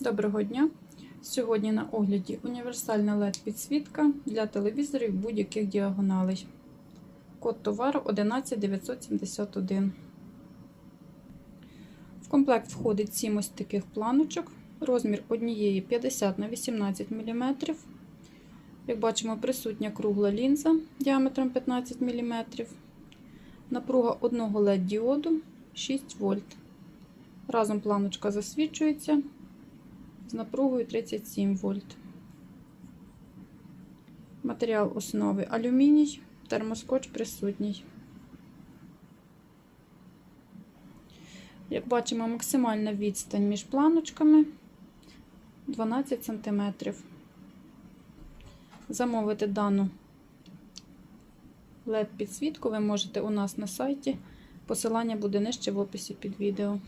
Доброго дня! Сьогодні на огляді універсальна LED-підсвітка для телевізорів будь-яких діагоналей. Код товару 11971. В комплект входить 7 ось таких планочок. Розмір однієї 50 на 18 мм. Як бачимо, присутня кругла лінза діаметром 15 мм. Напруга одного LED-діоду 6 вольт. Разом планочка засвічується з напругою 37 вольт. Матеріал основи алюміній, термоскоч присутній. Як бачимо, максимальна відстань між планочками 12 см. Замовити дану LED-підсвітку ви можете у нас на сайті. Посилання буде нижче в описі під відео.